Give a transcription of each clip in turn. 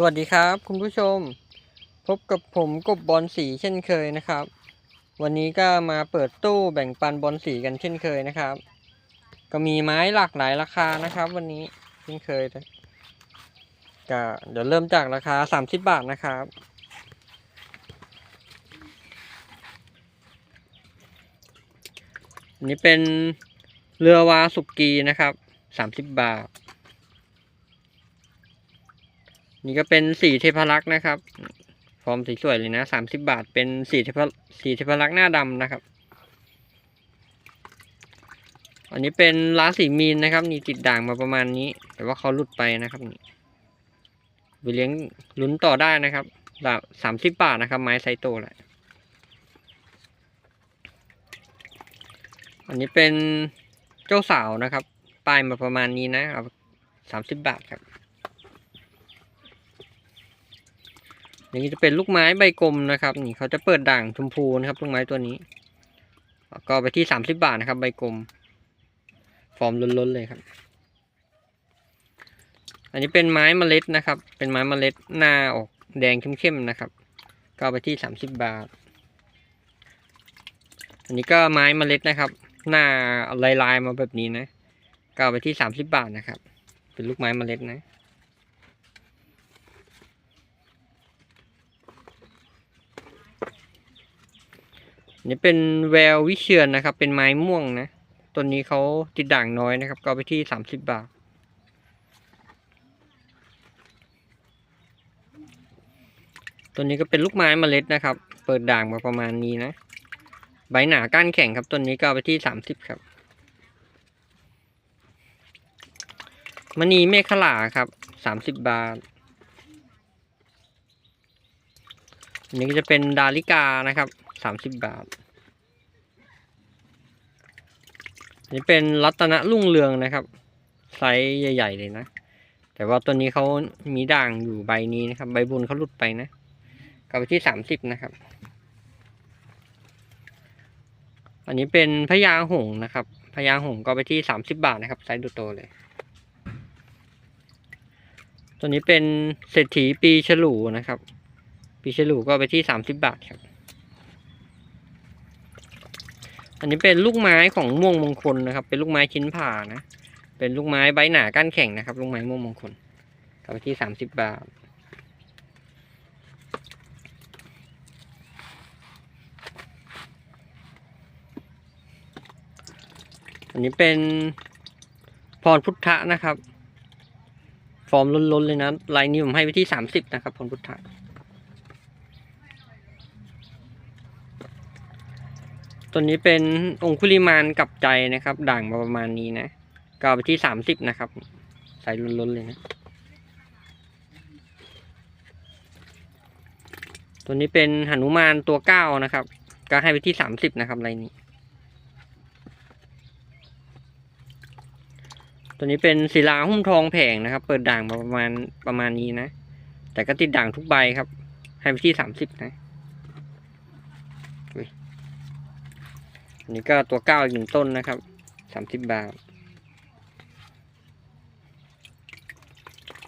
สวัสดีครับ คุณผู้ชม พบกับผมกบบอลสีเช่นเคยนะครับ วันนี้ก็มาเปิดตู้แบ่งปันบอลสีกันเช่นเคยนะครับ ก็มีไม้หลากหลายราคานะครับ วันนี้เช่นเคยนะก็เดี๋ยวเริ่มจากราคา 30 บาทนะครับอันนี้เป็นเรือวาสุกีนะครับ 30 บาท นี่ก็เป็นสีเทพลักษ์นะครับ ฟอร์มสีสวยเลยนะสามสิบบาทเป็นสีเทพสีเทพลักษ์หน้าดำนะครับ อันนี้เป็นล้าสีมีนนะครับนี่ติดด่างมาประมาณนี้ แต่ว่าเขาหลุดไปนะครับนี่ไปเลี้ยงลุ้นต่อได้นะครับสามสิบบาทนะครับ ไม้ไซโตแหละอันนี้เป็นเจ้าสาวนะครับ ป้ายมาประมาณนี้นะเอาสามสิบบาทครับ อย่างนี้จะเป็นลูกไม้ใบกลมนะครับ นี่เขาจะเปิดด่างชมพูนะครับลูกไม้ตัวนี้ ก็ไปที่สามสิบบาทนะครับ ใบกลม ฟอร์มล้นๆเลยครับ อันนี้เป็นไม้เมล็ดนะครับ เป็นไม้เมล็ดหน้าออกแดงเข้มๆนะครับ ก็ไปที่สามสิบบาท อันนี้ก็ไม้เมล็ดนะครับ หน้าลายๆมาแบบนี้นะ ก็ไปที่สามสิบบาทนะครับ เป็นลูกไม้เมล็ดนะ นี่เป็นแวววิเชียนนะครับ เป็นไม้ม่วงนะต้นนี้เขาติดด่างน้อยนะครับ ก็ไปที่สามสิบบาท ตัวนี้ก็เป็นลูกไม้เมล็ดนะครับ เปิดด่างมาประมาณนี้นะ ใบหนาก้านแข็งครับต้นนี้ก็ไปที่สามสิบครับมณีเมฆลาครับสามสิบบาทอันนี้ก็จะเป็นดาริกานะครับ สามสิบบาทนนี้เป็นรัตนรุ่งเรืองนะครับ ไซส์ใหญ่ ๆ เลยนะ แต่ว่าตัวนี้เขามีด่างอยู่ใบนี้นะครับ ใบบนเขาหลุดไปนะกลับไปที่สามสิบนะครับ อันนี้เป็นพญาหงนะครับพญาหงก็ไปที่สามสิบบาทนะครับ ไซส์ดูโตเลย ตัวนี้เป็นเศรษฐีปีฉลูนะครับ ปีฉลูก็ไปที่สามสิบบาทครับ อันนี้เป็นลูกไม้ของม่วงมงคลนะครับ เป็นลูกไม้ชิ้นผ่านะ เป็นลูกไม้ใบหนาก้านแข็งนะครับ ลูกไม้ม่วงมงคลก็ไปที่สามสิบบาท อันนี้เป็นพรพุทธะนะครับ ฟอร์มล้นๆเลยนะลายนี้ผมให้ไปที่สามสิบนะครับ พรพุทธะ ตัวนี้เป็นองคุลิมานกับใจนะครับ ด่างมาประมาณนี้นะก็ไปที่สามสิบนะครับใส่ล้นๆเลยนะ ตัวนี้เป็นหนุมานตัวเก้านะครับ ก็ให้ไปที่สามสิบนะครับลายนี้ ตัวนี้เป็นศิลาหุ้มทองแผงนะครับ เปิดด่างมาประมาณประมาณนี้นะ แต่ก็ติดด่างทุกใบครับ ให้ไปที่สามสิบนะ นนี้ก็ตัวเก้าอีกหนึ่งต้นนะครับสามสิบบาท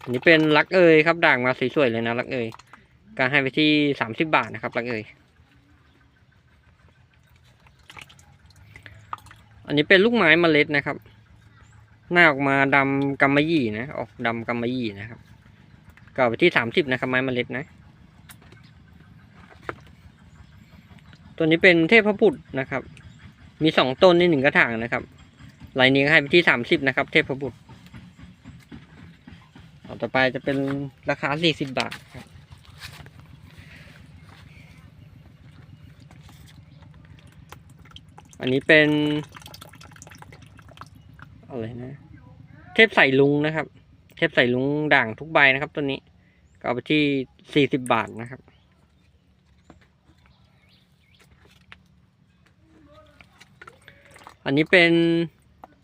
อันนี้เป็นลักเอยครับด่างมาสวยๆเลยนะลักเอยการให้ไปที่สามสิบบาทนะครับลักเอยอันนี้เป็นลูกไม้เมล็ดนะครับ หน้าออกมาดำกำมะหยี่นะ ออกดำกำมะหยี่นะครับก็ไปที่สามสิบนะครับไม้เมล็ดนะ ตัวนี้เป็นเทพบุตรนะครับ มีสองต้นในหนึ่งกระถางนะครับลายนี้ก็ให้ไปที่สามสิบนะครับ เทพบุตรต่อไปจะเป็นราคาสี่สิบบาทครับอันนี้เป็น อะไรนะ เทพใส่ลุงนะครับ เทพใส่ลุงด่างทุกใบนะครับ ตัวนี้ก็เอาไปที่สี่สิบบาทนะครับ อันนี้เป็น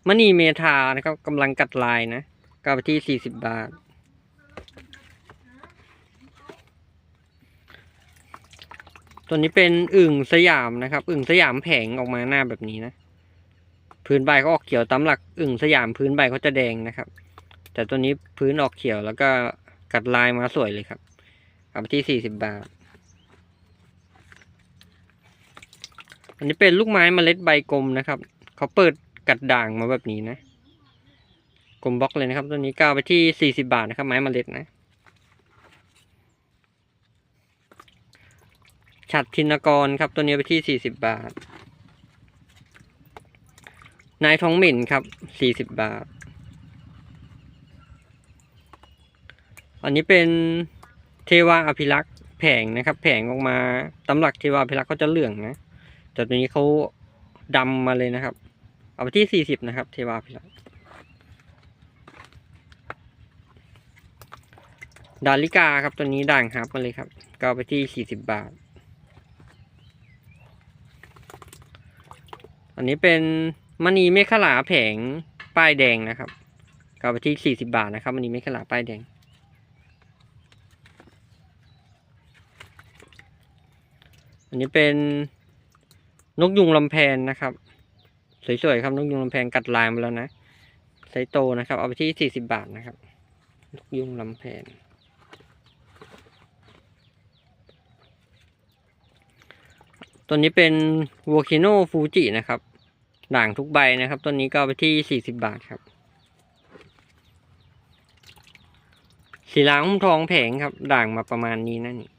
มณีเมธานะครับกำลังกัดลายนะก็ไปที่สี่สิบบาท ตัวนี้เป็นอึ่งสยามนะครับ อึ่งสยามแผงออกมาหน้าแบบนี้นะ พื้นใบก็ออกเขียวตามหลักอึ่งสยามพื้นใบเขาจะแดงนะครับ แต่ตัวนี้พื้นออกเขียวแล้วก็กัดลายมาสวยเลยครับเอาไปที่สี่สิบบาท อันนี้เป็นลูกไม้เมล็ดใบกลมนะครับ เขาเปิดกัดด่างมาแบบนี้นะกลมบล็อกเลยนะครับตัวนี้ก็เอาไปที่สี่สิบาทนะครับ ไม้เมล็ดนะฉัดธินกรครับ ตัวนี้ไปที่สี่สิบบาท นายท้องหมิ่นครับสี่สิบบาท อันนี้เป็นเทวาอภิรักษ์แผงนะครับ แผงออกมาตำหลักเทวาอภิรักษ์เขาจะเหลืองนะแต่ตัวนี้เขาดำมาเลยนะครับ เอาไปที่สี่สิบนะครับ เทวาอภิรักดาริกาครับตัวนี้ด่างฮับมาเลยครับ ก็เอาไปที่สี่สิบบาท อันนี้เป็นมณีเมฆลาแผงป้ายแดงนะครับ ก็เอาไปที่สี่สิบาทนะครับมณีเมฆลาป้ายแดง อันนี้เป็นนกยุงลำแพนนะครับ สวยๆครับนกยุงลำแพนกัดลายมาแล้วนะไซส์โตนะครับ เอาไปที่สี่สิบบาทนะครับนกยุงลำแพนตัวนี้เป็นว o คิโนฟูจินะครับด่างทุกใบนะครับตัวนี้ก็เอาไปที่สี่สิบบาทครับสีลางหุ้มทองแผงครับ ด่างมาประมาณนี้นะนี่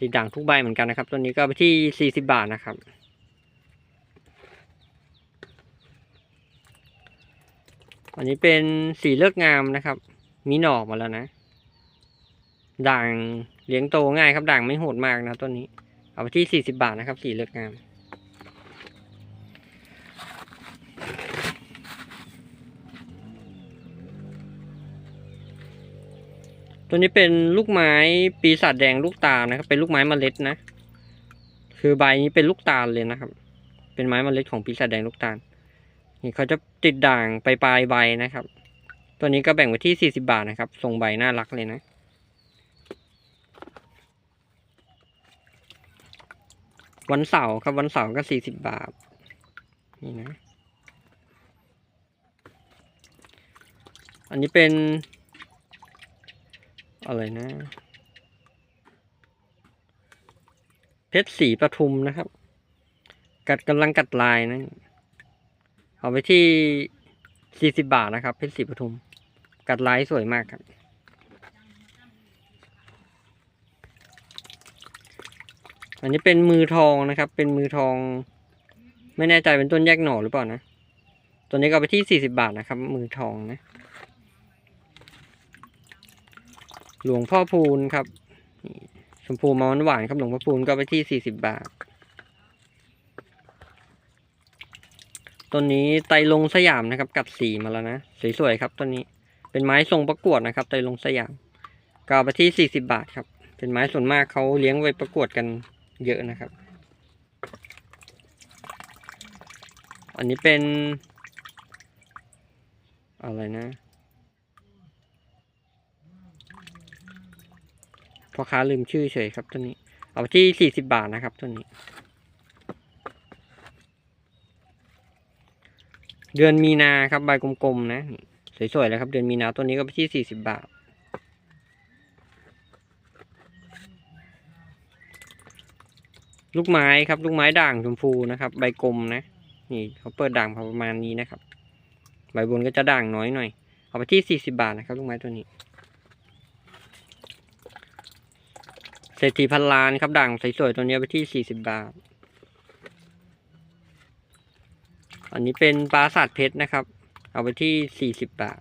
ติดด่างทุกใบเหมือนกันนะครับตัวนี้ก็ไปที่สี่สิบบาทนะครับ อันนี้เป็นสีเลือกงามนะครับ มีหน่อมาแล้วนะ ด่างเลี้ยงโตง่ายครับ ด่างไม่โหดมากนะตัวนี้ เอาไปที่สี่สิบาทนะครับ สีเลือกงามตัวนี้เป็นลูกไม้ปีศาจแดงลูกตาลนะครับ เป็นลูกไม้เมล็ดนะ คือใบนี้เป็นลูกตาลเลยนะครับ เป็นไม้เมล็ดของปีศาจแดงลูกตาล นี่เขาจะติดด่างไปปลายใบนะครับ ตัวนี้ก็แบ่งไว้ที่สี่สิบาทนะครับทรงใบน่ารักเลยนะ วันเสาร์ครับวันเสาร์ก็สี่สิบบาท นี่นะ อันนี้เป็น อะไรนะ เพชรสีปทุมนะครับ กัดกำลังกัดลายนะ เอาไปที่สี่สิบาทนะครับ เพชรสีปทุม กัดลายสวยมากครับอันนี้เป็นมือทองนะครับ เป็นมือทอง ไม่แน่ใจเป็นต้นแยกหน่อหรือเปล่านะ ตัวนี้ก็เอาไปที่สี่สิบาทนะครับ มือทองนะ หลวงพ่อพูนครับ ชมพูมาหวานครับหลวงพ่อพูนก็ไปที่สี่สิบบาท ต้นนี้ไตลงสยามนะครับ กัดสีมาแล้วนะสวยๆครับต้นนี้เป็นไม้ทรงประกวดนะครับ ไตลงสยามก็เอาไปที่สี่สิบาทครับ เป็นไม้ส่วนมากเขาเลี้ยงไว้ประกวดกันเยอะนะครับ อันนี้เป็น อะไรนะพ่อค้าลืมชื่อเฉยครับตัวนี้ เอาไปที่สี่สิบาทนะครับตัวนี้ เดือนมีนาครับใบกลมๆนะ สวยๆเลยครับ เดือนมีนาตัวนี้ก็ไปที่สี่สิบบาท ลูกไม้ครับ ลูกไม้ด่างชมพูนะครับ ใบกลมนะ นี่เขาเปิดด่างประมาณนี้นะครับ ใบบนก็จะด่างน้อยหน่อย เอาไปที่สี่สิบาทนะครับ ลูกไม้ตัวนี้เศรษฐีพันล้านครับด่างสวยๆตัวนี้ไปที่สี่สิบบาท อันนี้เป็นปราสาทเพชรนะครับ เอาไปที่สี่สิบบาท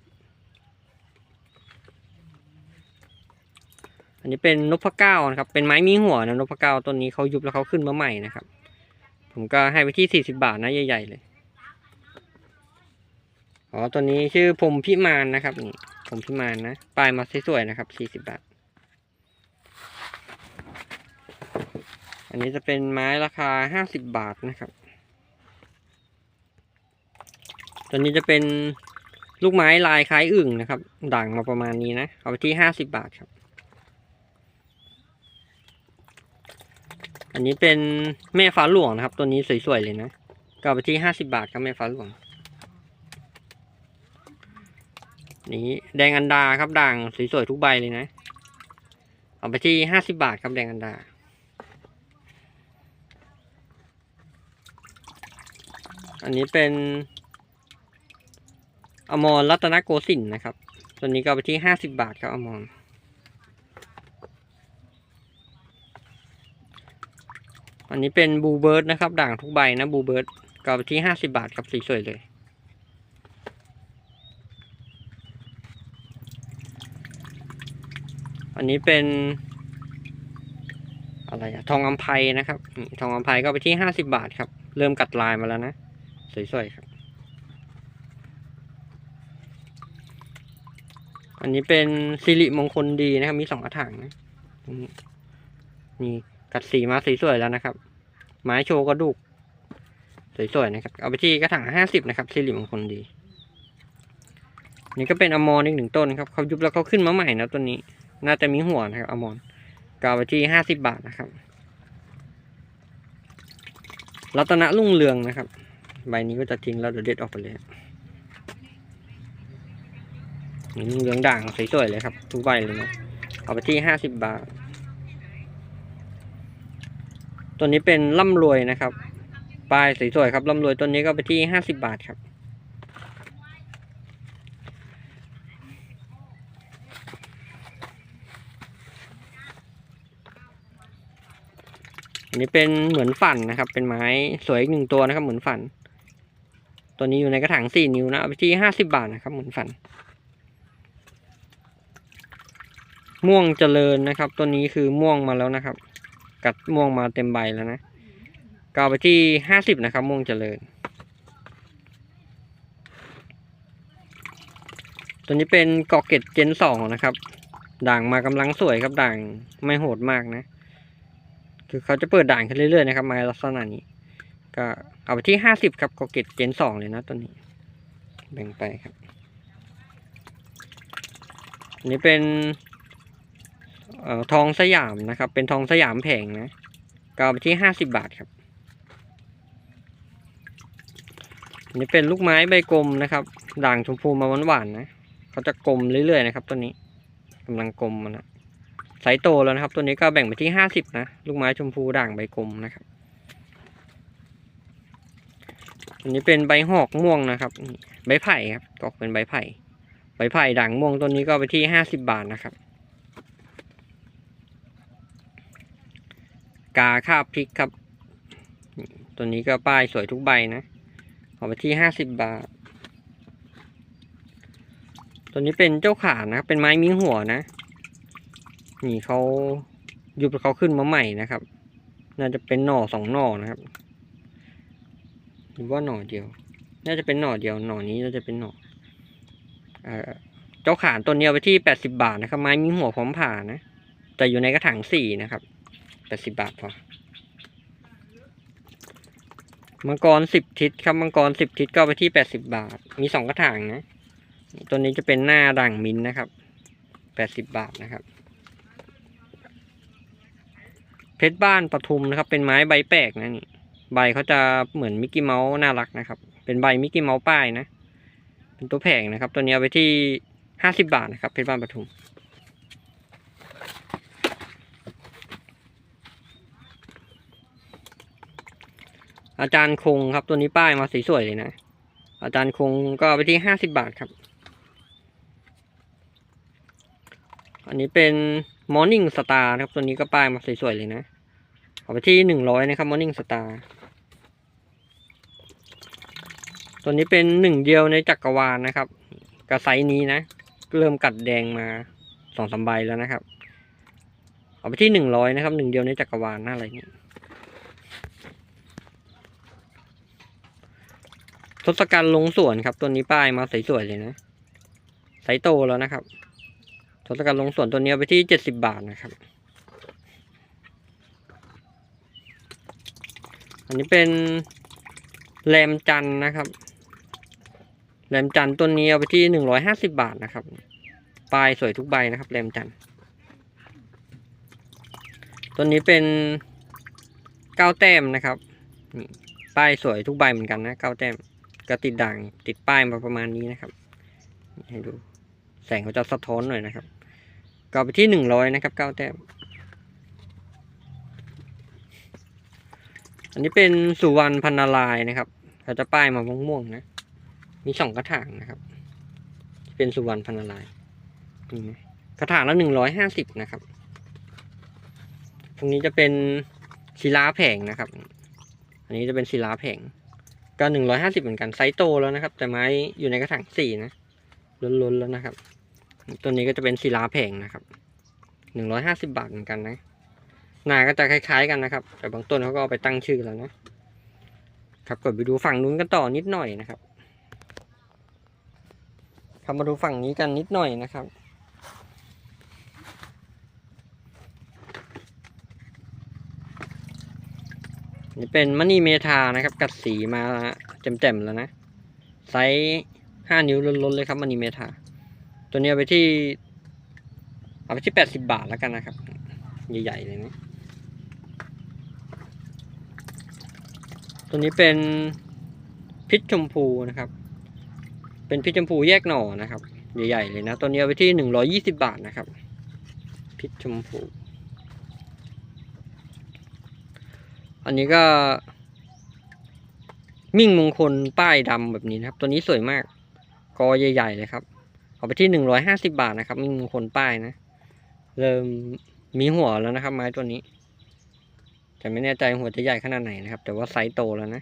อันนี้เป็นนพเก้านะครับ เป็นไม้มีหัวนะนพเก้าต้นนี้เขายุบแล้วเขาขึ้นมาใหม่นะครับ ผมก็ให้ไปที่สี่สิบาทนะใหญ่ ๆ เลย อ๋อตัวนี้ชื่อพรมพิมานนะครับนี่พรมพิมานนะปลายมาสวยๆนะครับสี่สิบาทอันนี้จะเป็นไม้ราคาห้าสิบบาทนะครับ ตัวนี้จะเป็นลูกไม้ลายคล้ายอึ่งนะครับ ด่างมาประมาณนี้นะ เอาไปที่ห้าสิบบาทครับ อันนี้เป็นแม่ฟ้าหลวงนะครับ ตัวนี้สวยๆเลยนะก็เอาไปที่ห้าสิบาทครับแม่ฟ้าหลวง นี้แดงอันดาครับด่างสวยๆทุกใบเลยนะ เอาไปที่ห้าสิบาทครับแดงอันดาอันนี้เป็น อมรรัตนโกสินทร์นะครับ ตัวนี้ก็ไปที่ห้าสิบบาทครับอมรอันนี้เป็นบูเบิร์ดนะครับ ด่างทุกใบนะบูเบิร์ดก็ไปที่ห้าสิบาทครับสีสวยเลยอันนี้เป็น อะไรอะทองอัมไพนะครับ ทองอัมไพก็ไปที่ห้าสิบาทครับ เริ่มกัดลายมาแล้วนะ สวยๆครับ อันนี้เป็นสิริมงคลดีนะครับ มีสองกระถางนะนี่กัดสีมาสีสวยแล้วนะครับ ไม้โชว์กระดูก สวยๆนะครับ เอาไปที่กระถางห้าสิบนะครับสิริมงคลดี นี่ก็เป็นอมรอีกหนึ่งต้นครับเขายุบแล้วเขาขึ้นมาใหม่นะต้นนี้ น่าจะมีหัวนะครับอมรก็เอาไปที่ห้าสิบบาทนะครับ รัตนรุ่งเรืองนะครับ ใบนี้ก็จะทิ้งแล้วเดี๋ยวเด็ดออกไปเลย นี่รุ่งเรืองด่างสวยๆเลยครับ ทุกใบเลยนะเอาไปที่ห้าสิบบาท ตัวนี้เป็นร่ำรวยนะครับปลายสวยๆครับร่ำรวยตัวนี้ก็ไปที่ห้าสิบบาทครับ อันนี้เป็นเหมือนฝันนะครับ เป็นไม้สวยอีกหนึ่งตัวนะครับ เหมือนฝัน ตัวนี้อยู่ในกระถางสี่นิ้วนะเอาไปที่ห้าสิบาทนะครับ เหมือนฝัน ม่วงเจริญนะครับ ตัวนี้คือม่วงมาแล้วนะครับ กัดม่วงมาเต็มใบแล้วนะก็เอาไปที่ห้าสิบนะครับ ม่วงเจริญ ตัวนี้เป็นกอกเก็ตเจนสองนะครับ ด่างมากำลังสวยครับด่างไม่โหดมากนะ คือเขาจะเปิดด่างขึ้นเรื่อยๆนะครับม้ลักษณะนี้ ก็เอาไปที่ห้าสิบครับกอกเก็ตเจนสองเลยนะตัวนี้ แบ่งไปครับนนี้เป็น เอ่อทองสยามนะครับ เป็นทองสยามแผงนะก็เอาไปที่ห้าสิบบาทครับนนี้เป็นลูกไม้ใบกลมนะครับ ด่างชมพูมาหวานๆนะเขาจะกลมเรื่อยๆนะครับ ตัวนี้กำลังกลมมันนะไซส์โตแล้วนะครับ ตัวนี้ก็แบ่งไปที่ห้าสิบนะลูกไม้ชมพูด่างใบกลมนะครับอันนี้เป็นใบหอกม่วงนะครับ ใบไผ่ครับก็เป็นใบไผ่ใบไผ่ด่างม่วงตัวนี้ก็ไปที่ห้าสิบบาทนะครับ กาคาบพริกครับ ตัวนี้ก็ป้ายสวยทุกใบนะเอไปที่ห้าสิบบาท ตัวนี้เป็นเจ้าขานะครับเป็นไม้มีหัวนะ นี่เขายุบเขาขึ้นมาใหม่นะครับ น่าจะเป็นหน่อสองหน่อนะครับ หรือว่าหน่อเดียว น่าจะเป็นหน่อเดียว หน่อนี้น่าจะเป็นหน่อเอ่อเจ้าขานตัวนี้เอาไปที่แปดสิบาทนะครับ ไม้มีหัวพร้อมผ่านะ แต่อยู่ในกระถางสี่นะครับ แปดสิบบาทพอมังกรสิบทิศครับมังกรสิบทิศก็ไปที่แปดสิบาท มีสองกระถางนะ ตัวนี้จะเป็นหน้าด่างมินนะครับแปดสิบบาทนะครับ เพชรบ้านปทุมนะครับ เป็นไม้ใบแปลกนะนี่ ใบเขาจะเหมือนมิกกี้เมาส์น่ารักนะครับ เป็นใบมิกกี้เมาส์ป้ายนะ เป็นตัวแผงนะครับ ตัวนี้เอาไปที่ห้าสิบาทนะครับ เพชรบ้านปทุม อาจารย์คงครับ ตัวนี้ป้ายมาสีสวยเลยนะ อาจารย์คงก็ไปที่ห้าสิบบาทครับ อันนี้เป็น Morning Star นะครับ ตัวนี้ก็ป้ายมาสวยๆเลยนะเอาไปที่หนึ่งร้อยนะครับ Morning Star ตัวนี้เป็นหนึ่งเดียวในจักรวาลนะครับกระไซนี้นะ เริ่มกัดแดงมาสองสามใบแล้วนะครับ เอาไปที่หนึ่งร้อยนะครับหนึ่งเดียวในจักรวาลน่าอะไรนี่ ทศกัณฐ์ลงสวนครับ ตัวนี้ป้ายมาสวยๆเลยนะไซส์โตแล้วนะครับทศกัณฐ์ลงสวนตัวนี้เอาไปที่เจ็ดสิบบาทนะครับ อันนี้เป็นแรมจันนะครับแรมจันตัวนี้เอาไปที่หนึ่งร้อยห้าสิบาทนะครับป้ายสวยทุกใบนะครับแรมจันตัวนี้เป็นเก้าแต้มนะครับป้ายสวยทุกใบเหมือนกันนะเก้าแต้ม ก็ติดด่างติดป้ายมาประมาณนี้นะครับ ให้ดูแสงเขาจะสะท้อนหน่อยนะครับก็ไปที่หนึ่งร้อยนะครับเก้าแต้มอันนี้เป็นสุวรรณพันนาลายนะครับเขาจะป้ายมาม่วงๆนะมีสองกระถางนะครับ เป็นสุวรรณพันนาลายกระถางละหนึ่งร้อยห้าสิบนะครับตรงนี้จะเป็นศิลาแผงนะครับ อันนี้จะเป็นศิลาแผง ก็หนึ่งร้อยห้าสิบเหมือนกันไซส์โตแล้วนะครับ แต่ไม้อยู่ในกระถางสี่นะล้นๆแล้วนะครับ ตัวนี้ก็จะเป็นศิลาแผงนะครับหนึ่งร้อยห้าสิบาทเหมือนกันนะหนาก็จะคล้าย ๆ กันนะครับ แต่บางต้นเขาก็เอาไปตั้งชื่อแล้วนะครับกดไปดูฝั่งนู้นกันต่อนิดหน่อยนะครับครับมาดูฝั่งนี้กันนิดหน่อยนะครับ นี่เป็นมณีเมทานะครับ กัดสีมาเต็มๆแล้วนะ ไซส์ห้านิ้วล้นๆเลยครับมณีเมทา ตัวนี้เอาไปที่ เอาไปที่แปดสิบบาทแล้วกันนะครับ ใหญ่ๆเลยนะตัวนี้เป็นพิษชมพูนะครับ เป็นพิษชมพูแยกหน่อนะครับ ใหญ่ๆเลยนะ ตัวนี้เอาไปที่หนึ่งร้อยี่สิบาทนะครับ พิษชมพู อันนี้ก็มิ่งมงคลป้ายดำแบบนี้นะครับ ตัวนี้สวยมาก กอใหญ่ๆเลยครับ เอาไปที่หนึ่งร้อยห้าสิบาทนะครับ มิ่งมงคลป้ายนะ เริ่มมีหัวแล้วนะครับ ไม้ตัวนี้ แต่ไม่แน่ใจหัวจะใหญ่ขนาดไหนนะครับ แต่ว่าไซส์โตแล้วนะ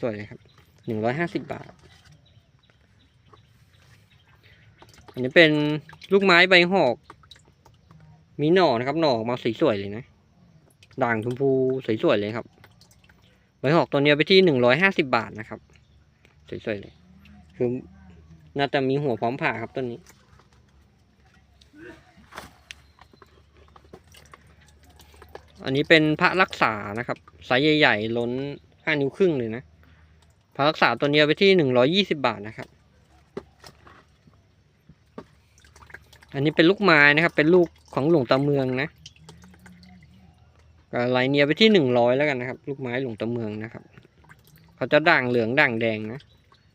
สวยๆเลยครับหนึ่งร้อยห้าสิบบาท อันนี้เป็นลูกไม้ใบหอก มีหน่อนะครับ หน่อออกมาสีสวยเลยนะ ด่างชมพูสวยๆเลยครับใบหอกตัวนี้ไปที่หนึ่งร้อยห้าสิบาทนะครับ สวยๆเลย คือน่าจะมีหัวพร้อมผ่าครับต้นนี้ อันนี้เป็นพระรักษานะครับไซส์ใหญ่ๆล้นห้านิ้วครึ่งเลยนะพระรักษาตัวนี้ไปที่หนึ่งร้อยี่สิบาทนะครับ อันนี้เป็นลูกไม้นะครับ เป็นลูกของหลวงตาเมืองนะ ก็ลเนียไปที่หนึ่งร้อยแล้วกันนะครับ ลูกไม้หลวงตาเมืองนะครับ เขาจะด่างเหลืองด่างแดงนะ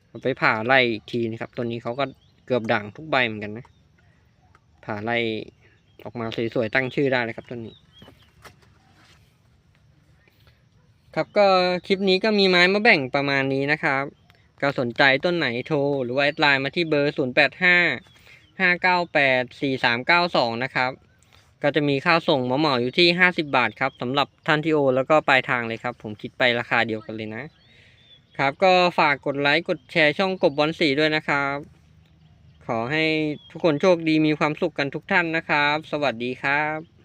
เอาไปผ่าไล่อีกทีนะครับ ตัวนี้เขาก็เกือบด่างทุกใบเหมือนกันนะ ผ่าไล่ออกมาสวยๆตั้งชื่อได้เลยครับต้นนี้ ครับก็คลิปนี้ก็มีไม้มาแบ่งประมาณนี้นะครับก็สนใจต้นไหนโทร หรือว่าแอดไลน์มาที่เบอร์ 0 8 5 5 9 8 4 3 9 2 นะครับ ก็จะมีค่าส่งเหมาๆอยู่ที่ 50 บาทครับสำหรับท่านที่โอนแล้วก็ปลายทางเลยครับ ผมคิดไปราคาเดียวกันเลยนะ ครับก็ฝากกดไลค์กดแชร์ช่องกบบอลสีด้วยนะครับ ขอให้ทุกคนโชคดีมีความสุขกันทุกท่านนะครับ สวัสดีครับ